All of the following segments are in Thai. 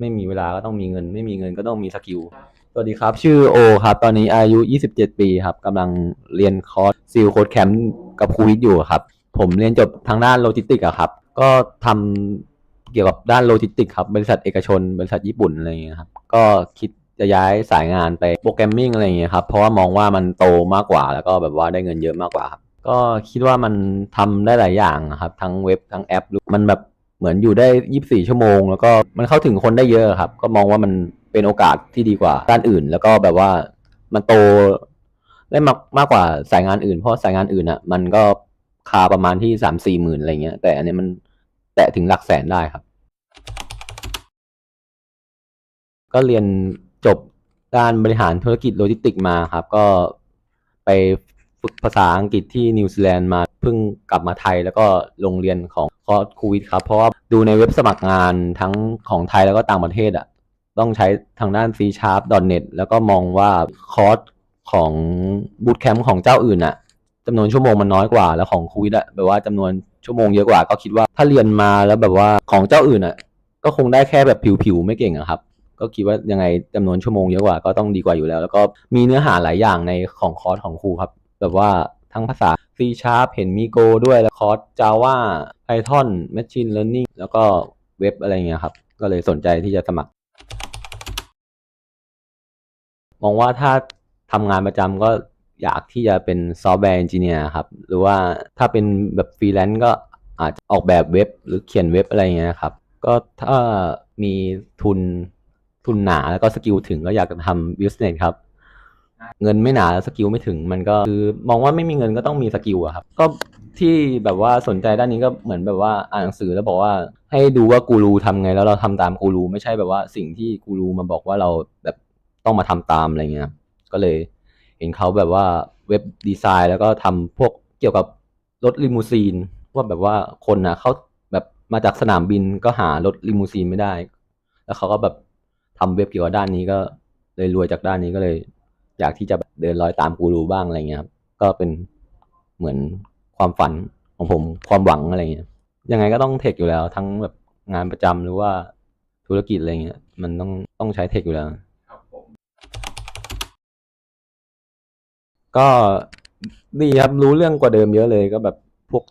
ไม่มีเวลาก็ต้องมีเงิน ไม่มีเงินก็ต้องมีสกิล สวัสดีครับ ชื่อโอครับ ตอนนี้อายุ 27 ปีครับกำลังเรียนคอร์สซิลโค้ดแคมป์กับครูวิทย์อยู่ครับ ผมเรียนจบทางด้านโลจิสติกส์อะครับ ก็ทำเกี่ยวกับด้านโลจิสติกส์ครับ บริษัทเอกชน บริษัทญี่ปุ่นอะไรอย่างเงี้ยครับ ก็คิดจะย้ายสายงานไปโปรแกรมมิ่งอะไรอย่างเงี้ยครับ เพราะว่ามองว่ามันโตมากกว่า แล้วก็แบบว่าได้เงินเยอะมากกว่าครับ ก็คิดว่ามันทำได้หลายอย่างอะครับ ทั้งเว็บทั้งแอป มันแบบ เหมือนอยู่ได้24ชั่วโมง แล้วก็มันเข้าถึงคนได้เยอะครับ ก็มองว่ามันเป็นโอกาสที่ดีกว่าด้านอื่น แล้วก็แบบว่ามันโตได้มากมากกว่าสายงานอื่น เพราะสายงานอื่นอะ มันก็คาประมาณที่สามสี่หมื่นอะไรเงี้ย แต่อันนี้มันแตะถึงหลักแสนได้ครับ ก็เรียนจบด้านบริหารธุรกิจโลจิสติกมาครับ ก็ไป ฝึกภาษาอังกฤษที่นิวซีแลนด์มาเพิ่งกลับมาไทย แล้วก็โรงเรียนของคอร์สคูวิดครับ เพราะว่าดูในเว็บสมัครงานทั้งของไทยแล้วก็ต่างประเทศอะต้องใช้ทางด้าน C Sharp .net แล้วก็มองว่าคอร์สของบูตแคมป์ของเจ้าอื่นอะจำนวนชั่วโมงมันน้อยกว่าแล้วของคูวิดอะแบบว่าจำนวนชั่วโมงเยอะกว่าก็คิดว่าถ้าเรียนมาแล้วแบบว่าของเจ้าอื่นอะก็คงได้แค่แบบผิวๆไม่เก่งอะครับก็คิดว่ายังไงจำนวนชั่วโมงเยอะกว่าก็ต้องดีกว่าอยู่แล้ว แล้วก็มีเนื้อหาหลายอย่างในของคอร์สของครูครับ แบบว่าทั้งภาษา C Sharp เห็นมี Go ด้วยแล้วคอร์ส Java Python Machine Learning แล้วก็เว็บอะไรเงี้ยครับ ก็เลยสนใจที่จะสมัคร มองว่าถ้าทำงานประจำก็อยากที่จะเป็นซอฟต์แวร์เอนจิเนียร์ครับ หรือว่าถ้าเป็นแบบฟรีแลนซ์ก็อาจจะออกแบบเว็บหรือเขียนเว็บอะไรเงี้ยครับ ก็ถ้ามีทุนทุนหนาแล้วก็สกิลถึงก็อยากจะทำบิสเนสครับ เงินไม่หนาแล้วสกิลไม่ถึงมันก็คือมองว่าไม่มีเงินก็ต้องมีสกิลอะครับ ก็ที่แบบว่าสนใจด้านนี้ก็เหมือนแบบว่าอ่านหนังสือแล้วบอกว่า ให้ดูว่ากูรูทำไงแล้วเราทำตามกูรูไม่ใช่แบบว่าสิ่งที่กูรูมาบอกว่าเราแบบต้องมาทำตามอะไรเงี้ยก็เลยเห็นเขาแบบว่าเว็บดีไซน์แล้วก็ทำพวกเกี่ยวกับรถลิมูซีนว่าแบบว่าคนนะเขาแบบมาจากสนามบินก็หารถลิมูซีนไม่ได้ แล้วเขาก็แบบทำเว็บเกี่ยวกับด้านนี้ก็เลยรวยจากด้านนี้ก็เลย อยากที่จะเดินรอยตามกูรูบ้างอะไรเงี้ยครับก็เป็นเหมือนความฝันของผมความหวังอะไรเงี้ยยังไงก็ต้องเทคอยู่แล้ว ทั้งแบบงานประจำหรือว่าธุรกิจอะไรเงี้ยมันต้องต้องใช้เทคอยู่แล้วครับผมก็ดีครับรู้เรื่องกว่าเดิมเยอะเลยก็แบบพวก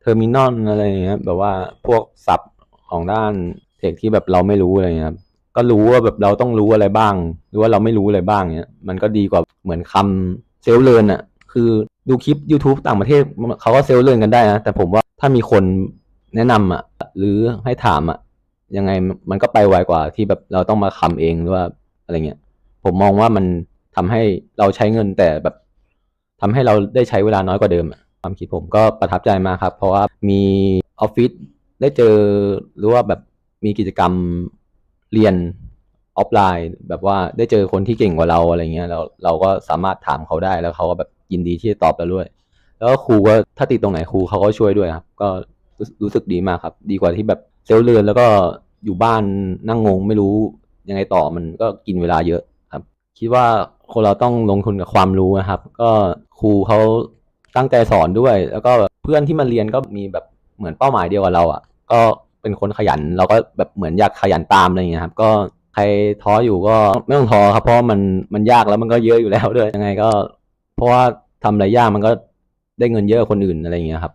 เทอร์มินอลอะไรเงี้ยแบบว่าพวกศัพท์ของด้านเทคที่แบบเราไม่รู้อะไรเงี้ยครับ ก็รู้ว่าแบบเราต้องรู้อะไรบ้าง หรือว่าเราไม่รู้อะไรบ้างเนี้ยมันก็ดีกว่าเหมือนคำเซลล์เรียนอะคือดูคลิป YouTube ต่างประเทศเขาก็เซลล์เรียนกันได้นะแต่ผมว่าถ้ามีคนแนะนำอะหรือให้ถามอะยังไงมันก็ไปไวกว่าที่แบบเราต้องมาคำเองหรือว่าอะไรเงี้ยผมมองว่ามันทำให้เราใช้เงินแต่แบบทำให้เราได้ใช้เวลาน้อยกว่าเดิมความคิดผมก็ประทับใจมากครับ เพราะว่ามีออฟฟิศได้เจอหรือว่าแบบมีกิจกรรม เรียนออฟไลน์ แบบว่าได้เจอคนที่เก่งกว่าเราอะไรเงี้ยเราเราก็สามารถถามเขาได้แล้วเขาก็แบบยินดีที่จะตอบเราด้วย แล้วครูก็ถ้าติดตรงไหนครูเขาก็ช่วยด้วยครับ ก็รู้สึกดีมากครับ ดีกว่าที่แบบเซลเรือนแล้วก็อยู่บ้านนั่งงงไม่รู้ยังไงต่อมันก็กินเวลาเยอะครับ คิดว่าคนเราต้องลงทุนกับความรู้นะครับ ก็ครูเขาตั้งใจสอนด้วย แล้วก็เพื่อนที่มาเรียนก็มีแบบเหมือนเป้าหมายเดียวกับเราอะ ก็ เป็นคนขยัน เราก็แบบเหมือนอยากขยันตามอะไรอย่างเงี้ยครับ ก็ใครท้ออยู่ก็ไม่ต้องท้อครับ เพราะมันมันยากแล้วมันก็เยอะอยู่แล้วด้วยยังไงก็ เพราะว่าทำอะไรยากมันก็ได้เงินเยอะกว่าคนอื่นอะไรอย่างเงี้ยครับ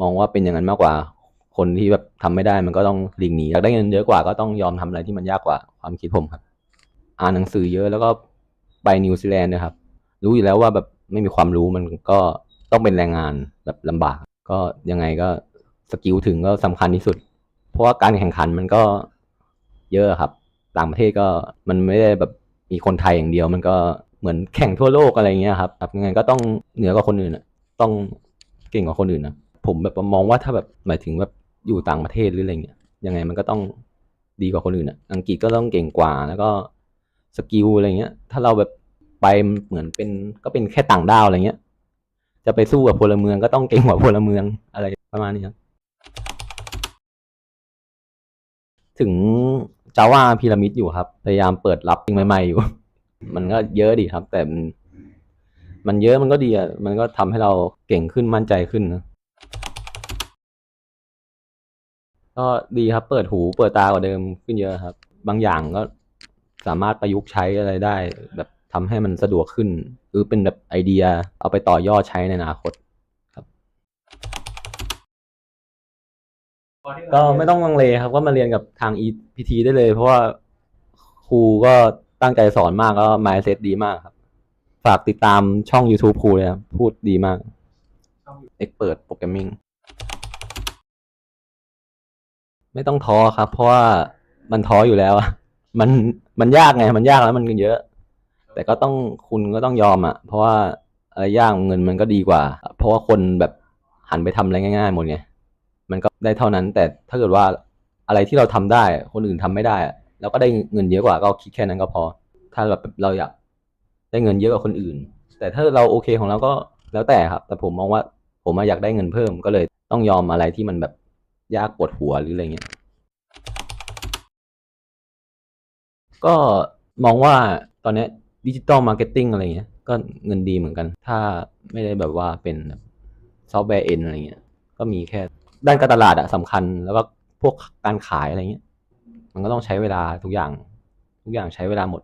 มองว่าเป็นอย่างนั้นมากกว่า คนที่แบบทำไม่ได้มันก็ต้องหลีกหนีอยากได้เงินเยอะกว่าก็ต้องยอมทำอะไรที่มันยากกว่าความคิดผมครับ อ่านหนังสือเยอะแล้วก็ไปนิวซีแลนด์นะครับ รู้อยู่แล้วว่าแบบไม่มีความรู้มันก็ต้องเป็นแรงงานแบบลำบาก ก็ยังไงก็สกิลถึงก็สำคัญที่สุด เพราะว่าการแข่งขันมันก็เยอะครับ ต่างประเทศก็มันไม่ได้แบบมีคนไทยอย่างเดียว มันก็เหมือนแข่งทั่วโลกอะไรเงี้ยครับครับยังไงก็ต้องเหนือกว่าคนอื่นอะต้องเก่งกว่าคนอื่นนะผมแบบมองว่าถ้าแบบหมายถึงแบบอยู่ต่างประเทศหรืออะไรเงี้ยยังไงมันก็ต้องดีกว่าคนอื่นอะอังกฤษก็ต้องเก่งกว่าแล้วก็สกิลอะไรเงี้ย ถ้าเราแบบไปเหมือนเป็นก็เป็นแค่ต่างดาวอะไรเงี้ย จะไปสู้กับพลเมืองก็ต้องเก่งกว่าพลเมืองอะไรประมาณนี้ครับ ถึงจาว่าพีระมิดอยู่ครับ พยายามเปิดรับสิ่งใหม่ๆอยู่ มันก็เยอะดีครับ แต่มันเยอะมันก็ดีอะมันก็ทำให้เราเก่งขึ้นมั่นใจขึ้นนะก็ดีครับ เปิดหูเปิดตากว่าเดิมขึ้นเยอะครับ บางอย่างก็สามารถประยุกต์ใช้อะไรได้ แบบทำให้มันสะดวกขึ้น หรือเป็นแบบไอเดีย เอาไปต่อยอดใช้ในอนาคต พอที่เรา ก็ไม่ต้องลังเลครับ ก็มาเรียนกับทาง EPT ได้เลย เพราะว่าครูก็ตั้งใจสอนมากก็ mindset ดีมากครับ ฝากติดตามช่อง YouTube ครูเลยครับพูดดีมาก Expert Programming ไม่ต้องท้อครับ เพราะว่ามันท้ออยู่แล้วอะมันมันยากไง มันยากแล้วมันเยอะ แต่ก็ต้องคุณก็ต้องยอมอะเพราะว่าอะไรยากเงินมันก็ดีกว่า เพราะว่าคนแบบหันไปทำอะไรง่ายๆหมดไง มันก็ได้เท่านั้น แต่ถ้าเกิดว่าอะไรที่เราทำได้ คนอื่นทำไม่ได้เราก็ได้เงินเยอะกว่าก็คิดแค่นั้นก็พอ ถ้าแบบเราอยากได้เงินเยอะกว่าคนอื่น แต่ถ้าเราโอเคของเราก็แล้วแต่ครับ แต่ผมมองว่าผมอยากได้เงินเพิ่มก็เลยต้องยอมอะไรที่มันแบบยากปวดหัวหรืออะไรเงี้ย ก็มองว่าตอนนี้ดิจิตอลมาร์เก็ตติ้งอะไรเงี้ย ก็เงินดีเหมือนกัน ถ้าไม่ได้แบบว่าเป็นซอฟต์แวร์เอ็นอะไรเงี้ย ก็มีแค่ ด้านการตลาดอะสำคัญ แล้วก็พวกการขายอะไรเงี้ย มันก็ต้องใช้เวลาทุกอย่าง ทุกอย่างใช้เวลาหมด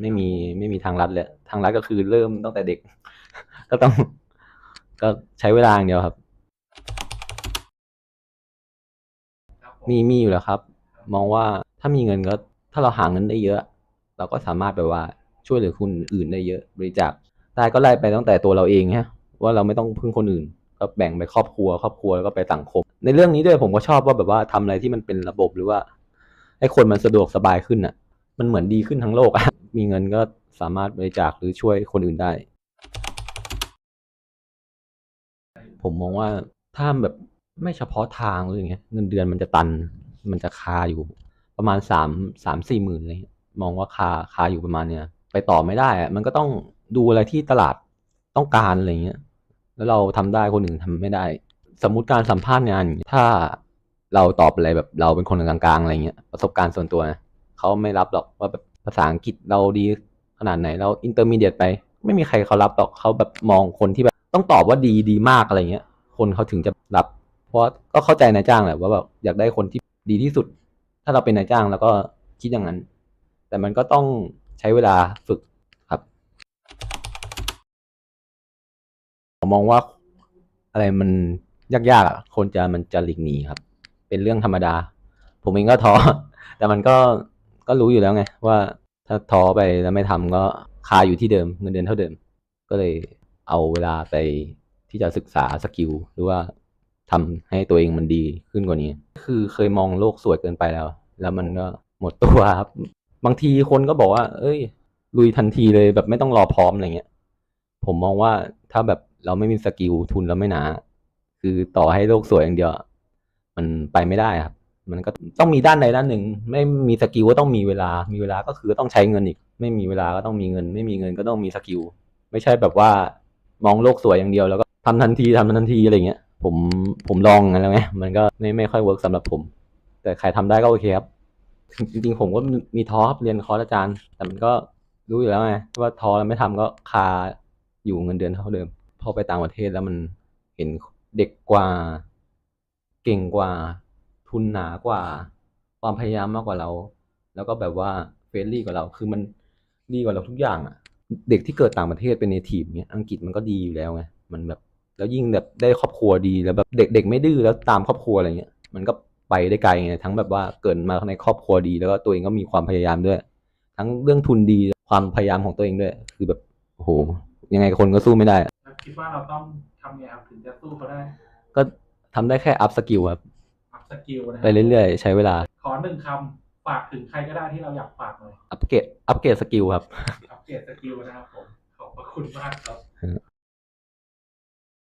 ไม่มีไม่มีทางลัดเลยทางลัดก็คือเริ่มตั้งแต่เด็ก ก็ต้อง ก็ใช้เวลาอย่างเดียวครับครับผมีมีอยู่แล้วครับ มองว่าถ้ามีเงินก็ ถ้าเราหาเงินได้เยอะ เราก็สามารถแบบว่าช่วยเหลือคนอื่นได้เยอะ บริจาคได้ก็ไล่ไปตั้งแต่ตัวเราเองฮะว่าเราไม่ต้องพึ่งคนอื่น ก็แบ่งไปครอบครัว ครอบครัวแล้วก็ไปสังคม ในเรื่องนี้ด้วยผมก็ชอบว่าแบบว่าทำอะไรที่มันเป็นระบบหรือว่า ให้คนมันสะดวกสบายขึ้นอะ มันเหมือนดีขึ้นทั้งโลกอะมีเงินก็สามารถบริจาคหรือช่วยคนอื่นได้ ผมมองว่าถ้าแบบไม่เฉพาะทางหรืออย่างเงี้ยเงินเดือนมันจะตัน มันจะคาอยู่ประมาณสามสามสี่หมื่นเงี้ยมองว่าคาคาอยู่ประมาณเนี้ยไปต่อไม่ได้อะมันก็ต้องดูอะไรที่ตลาดต้องการอะไรเงี้ย แล้วเราทำได้คนอื่นทำไม่ได้ สมมติการสัมภาษณ์งาน ถ้าเราตอบอะไรแบบเราเป็นคนกลางๆอะไรเงี้ยประสบการณ์ส่วนตัวนะเขาไม่รับหรอกว่าแบบภาษาอังกฤษเราดีขนาดไหนเราอินเตอร์มีเดียตไป ไม่มีใครเขารับหรอกเขาแบบมองคนที่แบบต้องตอบว่าดีดีมากอะไรเงี้ย คนเขาถึงจะรับ เพราะก็เข้าใจนายจ้างแหละว่าแบบอยากได้คนที่ดีที่สุด ถ้าเราเป็นนายจ้างแล้วก็คิดอย่างนั้น แต่มันก็ต้องใช้เวลาฝึกครับ ผ มมองว่าอะไรมันยากๆอะคนจะมันจะหลีกหนีครับ เป็นเรื่องธรรมดา ผมเองก็ท้อแต่มันก็ก็รู้อยู่แล้วไง ว่าถ้าท้อไปแล้วไม่ทำก็คาอยู่ที่เดิมเงินเดือนเท่าเดิม ก็เลยเอาเวลาไปที่จะศึกษาสกิลหรือว่าทำให้ตัวเองมันดีขึ้นกว่านี้ คือเคยมองโลกสวยเกินไปแล้ว แล้วมันก็หมดตัวครับ บางทีคนก็บอกว่า เอ้ย ลุยทันทีเลยแบบไม่ต้องรอพร้อมอะไรเงี้ย ผมมองว่า ถ้าแบบเราไม่มีสกิลทุนเราไม่หนา คือต่อให้โลกสวยอย่างเดียว มันไปไม่ได้ครับ มันก็ต้องมีด้านใดด้านหนึ่ง ไม่มีสกิลก็ต้องมีเวลา มีเวลาก็คือต้องใช้เงินอีก ไม่มีเวลาก็ต้องมีเงิน ไม่มีเงินก็ต้องมีสกิล ไม่ใช่แบบว่ามองโลกสวยอย่างเดียวแล้วก็ทำทันทีทำทันทีอะไรเงี้ย ผมผมลองกันแล้วไง มันก็ไม่ไม่ค่อยเวิร์กสำหรับผม แต่ใครทำได้ก็โอเคครับ จริงๆผมก็มีท้อเรียนคอร์สอาจารย์ แต่มันก็รู้อยู่แล้วไงว่าท้อแล้วไม่ทำก็คา อยู่เงินเดือนเท่าเดิม พอไปต่างประเทศแล้วมันเห็นเด็กกว่า เก่งกว่า ทุนหนากว่า ความพยายามมากกว่าเรา แล้วก็แบบว่าเฟรนลี่กว่าเรา คือมันดีกว่าเราทุกอย่างอะ เด็กที่เกิดต่างประเทศเป็นเนทีฟเนี้ย อังกฤษมันก็ดีอยู่แล้วไง มันแบบ แล้วยิ่งแบบได้ครอบครัวดี แล้วแบบเด็กเด็กไม่ดื้อแล้วตามครอบครัวอะไรเงี้ย มันก็ไปได้ไกลไง ทั้งแบบว่าเกิดมาในครอบครัวดี แล้วก็ตัวเองก็มีความพยายามด้วย ทั้งเรื่องทุนดี ความพยายามของตัวเองด้วย คือแบบ โอ้โห ยังไงคนก็สู้ไม่ได้อะแล้วคิดว่าเราต้องทำไงครับถึงจะสู้เขาได้ก็ทำได้แค่อัพสกิลครับอัพสกิลนะคไปรับเรื่อยๆ ใช้เวลาขอหนึ่งคำฝากถึงใครก็ได้ที่เราอยากฝากหน่อยอัปเกรดอัปเกรดสกิลครับ อัปเกรดสกิลนะครับผมขอบพระคุณมากครับ